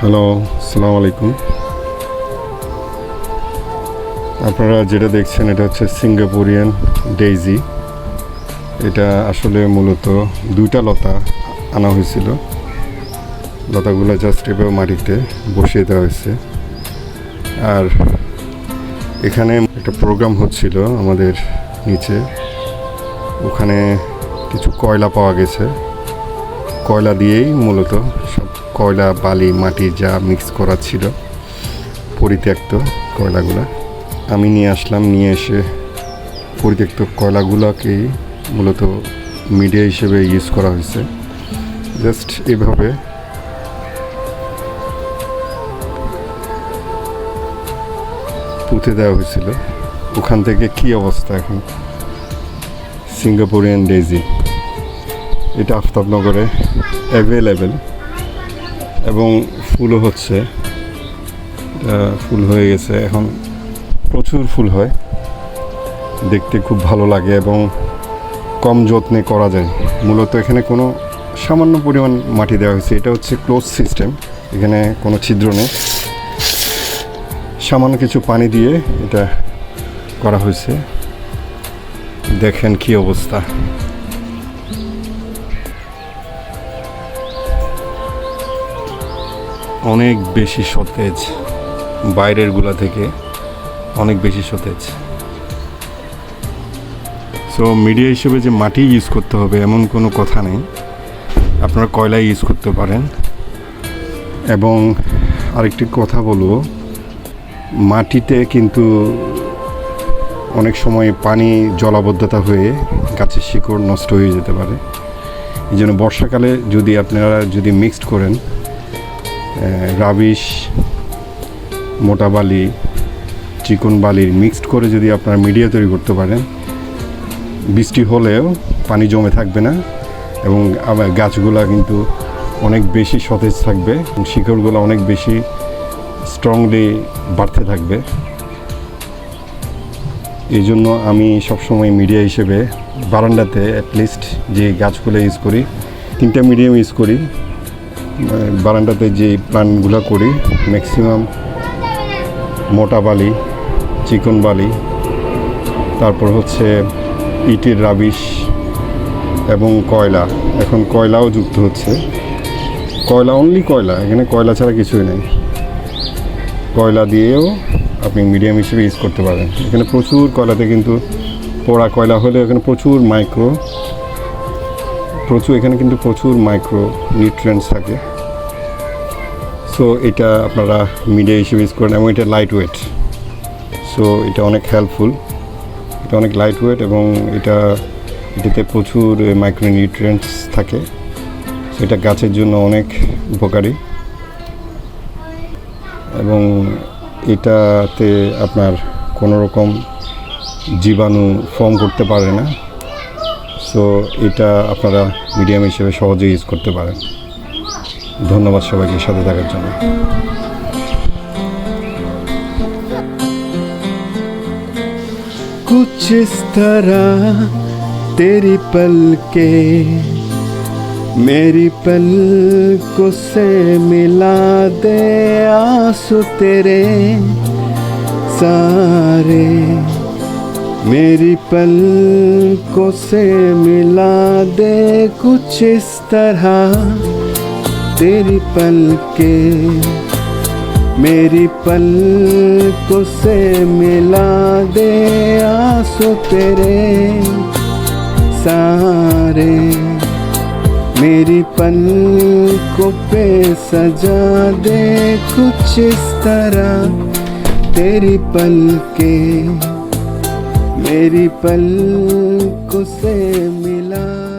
Hello আসসালামু আলাইকুম আপনারা যেটা দেখছেন, এটা হচ্ছে সিঙ্গাপুরিয়ান ডেইজি এটা আসলে মূলত দুইটা লতা আনা হয়েছিল। লতাগুলো জাস্ট এভাবে মাটিতে বসিয়ে দেওয়া হয়েছে। আর এখানে একটা প্রোগ্রাম হচ্ছিল আমাদের নিচে। ওখানে কিছু কয়লা পাওয়া গেছে। কয়লা দিয়েই মূলত কয়লা, বালি, মাটি যা মিক্স করা ছিল, পরিত্যক্ত কয়লাগুলো। আমি নিয়ে আসলাম, নিয়ে এসে পরিত্যক্ত কয়লাগুলোকেই মূলত মিডিয়া হিসেবে ইউজ করা হয়েছে। জাস্ট এভাবে পুঁতে দেওয়া হয়েছিল। ওখান থেকে কি অবস্থা এখন? সিঙ্গাপুরিয়ান ডেজি এটা আফতাবনগরে অ্যাভেলেবেল এবং ফুলও হচ্ছে। ফুল হয়ে গেছে। এখন প্রচুর ফুল হয়। দেখতে খুব ভালো লাগে এবং কম যত্নে করা যায়। মূলত এখানে কোনো সামান্য পরিমাণ মাটি দেওয়া হয়েছে। এটা হচ্ছে ক্লোজ সিস্টেম। এখানে কোনো ছিদ্র নেই। সামান্য কিছু পানি দিয়ে এটা করা হয়েছে। দেখেন কি অবস্থা। অনেক বেশি সতেজ, বাইরেরগুলা থেকে অনেক বেশি সতেজ। সো মিডিয়া হিসেবে যে মাটি ইউজ করতে হবে এমন কোনো কথা নেই। আপনারা কয়লা ইউজ করতে পারেন। এবং আরেকটি কথা বলব, মাটিতে কিন্তু অনেক সময় পানি জলাবদ্ধতা হয়ে গাছের শিকড় নষ্ট হয়ে যেতে পারে। এই জন্য বর্ষাকালে যদি আপনারা যদি মিক্সড করেন রাবিশ, মোটা বালি, চিকন বালির মিক্সড করে যদি আপনার মিডিয়া তৈরি করতে পারেন, বৃষ্টি হলেও পানি জমে থাকবে না এবং গাছগুলা কিন্তু অনেক বেশি সতেজ থাকবে শিকড়গুলো অনেক বেশি স্ট্রংলি বাড়তে থাকবে। এই জন্য আমি সবসময় মিডিয়া হিসেবে বারান্দাতে অ্যাটলিস্ট যে গাছগুলো ইউজ করি, তিনটা মিডিয়াম ইউজ করি। বারান্দাতে যে প্ল্যানগুলো করি ম্যাক্সিমাম মোটা বালি, চিকন বালি, তারপর হচ্ছে ইটের রাবিশ এবং কয়লা। এখন কয়লাও যুক্ত হচ্ছে। কয়লা অনলি কয়লা, এখানে কয়লা ছাড়া কিছুই নেই। কয়লা দিয়েও আপনি মিডিয়াম হিসেবে ইউজ করতে পারেন। এখানে প্রচুর কয়লাতে কিন্তু পোড়া কয়লা হলে এখানে প্রচুর মাইক্রো প্রচুর, এখানে কিন্তু প্রচুর মাইক্রো নিউট্রিয়েন্টস থাকে। সো এটা আপনারা মিডিয়া হিসেবে ইউজ করেন এবং এটা লাইট ওয়েট সো এটা অনেক হেল্পফুল এটা অনেক লাইট ওয়েট এবং এটা, এটাতে প্রচুর মাইক্রো নিউট্রিয়েন্টস থাকে এটা গাছের জন্য অনেক উপকারী। এবং এটাতে আপনার কোনো রকম জীবাণু ফর্ম করতে পারে না। সো এটা আপনারা মিডিয়াম হিসেবে সহজে ইউজ করতে পারেন ধন্যবাদ সবাইকে সাথে থাকার জন্য कुछ इस तरह तेरी पल के मेरी पल को से मिला दे आंसू तेरे सारे मेरी पल को से मिला दे कुछ इस तरह। तेरी पल के मेरी पल को से मिला दे आँसू तेरे सारे मेरी पल को पे सजा दे कुछ इस तरह। तेरी पल के मेरी पल को से मिला।